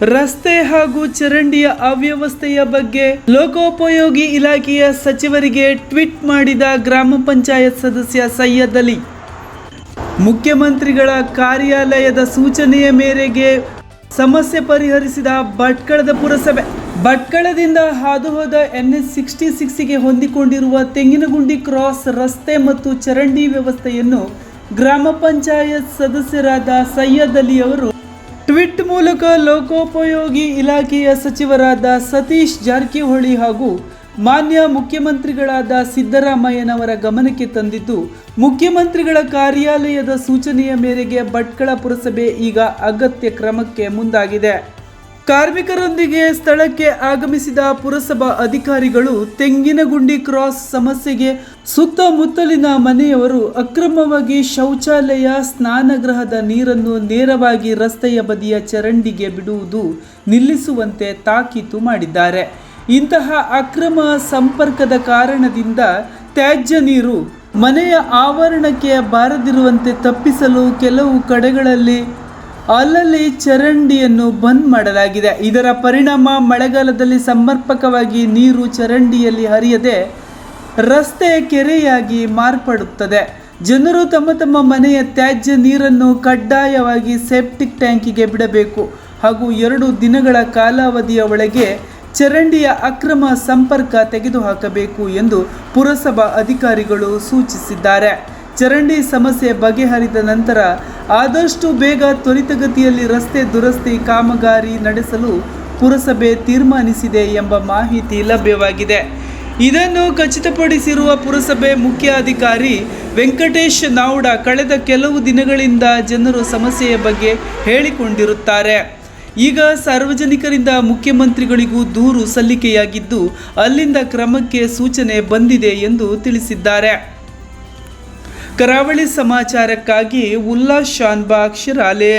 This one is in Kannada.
ರಸ್ತೆ ಹಾಗೂ ಚರಂಡಿಯ ಅವ್ಯವಸ್ಥೆಯ ಬಗ್ಗೆ ಲೋಕೋಪಯೋಗಿ ಇಲಾಖೆಯ ಸಚಿವರಿಗೆ ಟ್ವೀಟ್ ಮಾಡಿದ ಗ್ರಾಮ ಪಂಚಾಯತ್ ಸದಸ್ಯ ಸೈಯದ್ ಅಲಿ. ಮುಖ್ಯಮಂತ್ರಿಗಳ ಕಾರ್ಯಾಲಯದ ಸೂಚನೆಯ ಮೇರೆಗೆ ಸಮಸ್ಯೆ ಪರಿಹರಿಸಿದ ಭಟ್ಕಳದ ಪುರಸಭೆ. ಭಟ್ಕಳದಿಂದ ಹಾದುಹೋದ ಎನ್ ಎಸ್ ಸಿಕ್ಸ್ಟಿ ಸಿಕ್ಸ್ಗೆ ಹೊಂದಿಕೊಂಡಿರುವ ತೆಂಗಿನಗುಂಡಿ ಕ್ರಾಸ್ ರಸ್ತೆ ಮತ್ತು ಚರಂಡಿ ವ್ಯವಸ್ಥೆಯನ್ನು ಗ್ರಾಮ ಪಂಚಾಯತ್ ಸದಸ್ಯರಾದ ಸೈಯದ್ ಅಲಿ ಅವರು ಟ್ವೀಟ್ ಮೂಲಕ ಲೋಕೋಪಯೋಗಿ ಇಲಾಖೆಯ ಸಚಿವರಾದ ಸತೀಶ್ ಜಾರಕಿಹೊಳಿ ಹಾಗೂ ಮಾನ್ಯ ಮುಖ್ಯಮಂತ್ರಿಗಳಾದ ಸಿದ್ದರಾಮಯ್ಯನವರ ಗಮನಕ್ಕೆ ತಂದಿದ್ದು, ಮುಖ್ಯಮಂತ್ರಿಗಳ ಕಾರ್ಯಾಲಯದ ಸೂಚನೆಯ ಮೇರೆಗೆ ಭಟ್ಕಳ ಪುರಸಭೆ ಈಗ ಅಗತ್ಯ ಕ್ರಮಕ್ಕೆ ಮುಂದಾಗಿದೆ. ಕಾರ್ಮಿಕರೊಂದಿಗೆ ಸ್ಥಳಕ್ಕೆ ಆಗಮಿಸಿದ ಪುರಸಭಾ ಅಧಿಕಾರಿಗಳು ತೆಂಗಿನಗುಂಡಿ ಕ್ರಾಸ್ ಸಮಸ್ಯೆಗೆ ಸುತ್ತಮುತ್ತಲಿನ ಮನೆಯವರು ಅಕ್ರಮವಾಗಿ ಶೌಚಾಲಯ, ಸ್ನಾನಗೃಹದ ನೀರನ್ನು ನೇರವಾಗಿ ರಸ್ತೆಯ ಬದಿಯ ಚರಂಡಿಗೆ ಬಿಡುವುದು ನಿಲ್ಲಿಸುವಂತೆ ತಾಕೀತು ಮಾಡಿದ್ದಾರೆ. ಇಂತಹ ಅಕ್ರಮ ಸಂಪರ್ಕದ ಕಾರಣದಿಂದ ತ್ಯಾಜ್ಯ ನೀರು ಮನೆಯ ಆವರಣಕ್ಕೆ ಬಾರದಿರುವಂತೆ ತಪ್ಪಿಸಲು ಕೆಲವು ಕಡೆಗಳಲ್ಲಿ ಅಲ್ಲಲ್ಲಿ ಚರಂಡಿಯನ್ನು ಬಂದ್ ಮಾಡಲಾಗಿದೆ. ಇದರ ಪರಿಣಾಮ ಮಳೆಗಾಲದಲ್ಲಿ ಸಮರ್ಪಕವಾಗಿ ನೀರು ಚರಂಡಿಯಲ್ಲಿ ಹರಿಯದೆ ರಸ್ತೆ ಕೆರೆಯಾಗಿ ಮಾರ್ಪಡುತ್ತದೆ. ಜನರು ತಮ್ಮ ತಮ್ಮ ಮನೆಯ ತ್ಯಾಜ್ಯ ನೀರನ್ನು ಕಡ್ಡಾಯವಾಗಿ ಸೆಪ್ಟಿಕ್ ಟ್ಯಾಂಕಿಗೆ ಬಿಡಬೇಕು. ಹಾಗೂ ಎರಡು ದಿನಗಳ ಕಾಲಾವಧಿಯ ಒಳಗೆ ಚರಂಡಿಯ ಅಕ್ರಮ ಸಂಪರ್ಕ ತೆಗೆದುಹಾಕಬೇಕು ಎಂದು ಪುರಸಭಾ ಅಧಿಕಾರಿಗಳು ಸೂಚಿಸಿದ್ದಾರೆ. ಚರಂಡಿ ಸಮಸ್ಯೆ ಬಗೆಹರಿದ ನಂತರ ಆದಷ್ಟು ಬೇಗ ತ್ವರಿತಗತಿಯಲ್ಲಿ ರಸ್ತೆ ದುರಸ್ತಿ ಕಾಮಗಾರಿ ನಡೆಸಲು ಪುರಸಭೆ ತೀರ್ಮಾನಿಸಿದೆ ಎಂಬ ಮಾಹಿತಿ ಲಭ್ಯವಾಗಿದೆ. ಇದನ್ನು ಖಚಿತಪಡಿಸಿರುವ ಪುರಸಭೆ ಮುಖ್ಯಾಧಿಕಾರಿ ವೆಂಕಟೇಶ್ ನಾವ್ಡ ಕಳೆದ ಕೆಲವು ದಿನಗಳಿಂದ ಜನರು ಸಮಸ್ಯೆಯ ಬಗ್ಗೆ ಹೇಳಿಕೊಂಡಿರುತ್ತಾರೆ. ಈಗ ಸಾರ್ವಜನಿಕರಿಂದ ಮುಖ್ಯಮಂತ್ರಿಗಳಿಗೂ ದೂರು ಸಲ್ಲಿಕೆಯಾಗಿದ್ದು ಅಲ್ಲಿಂದ ಕ್ರಮಕ್ಕೆ ಸೂಚನೆ ಬಂದಿದೆ ಎಂದು ತಿಳಿಸಿದ್ದಾರೆ. ಕರಾವಳಿ ಸಮಾಚಾರಕ್ಕಾಗಿ ಉಲ್ಲಾಸ್ ಶಾನ್ಬಾಗ್ ಶಿರಾಲೆ.